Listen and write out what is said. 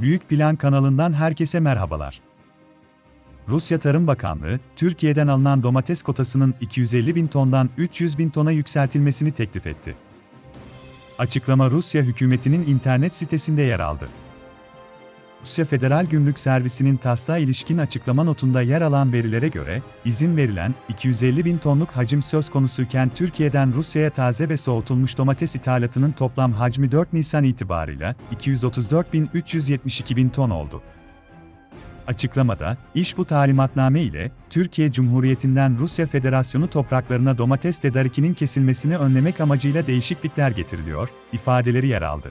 Büyük Plan kanalından herkese merhabalar. Rusya Tarım Bakanlığı, Türkiye'den alınan domates kotasının 250 bin tondan 300 bin tona yükseltilmesini teklif etti. Açıklama Rusya hükümetinin internet sitesinde yer aldı. Rusya Federal Gümrük Servisi'nin TAS'la ilişkin açıklama notunda yer alan verilere göre, izin verilen 250 bin tonluk hacim söz konusuyken Türkiye'den Rusya'ya taze ve soğutulmuş domates ithalatının toplam hacmi 4 Nisan itibarıyla 234.372 bin ton oldu. Açıklamada, iş bu talimatname ile, Türkiye Cumhuriyeti'nden Rusya Federasyonu topraklarına domates tedarikinin kesilmesini önlemek amacıyla değişiklikler getiriliyor, ifadeleri yer aldı.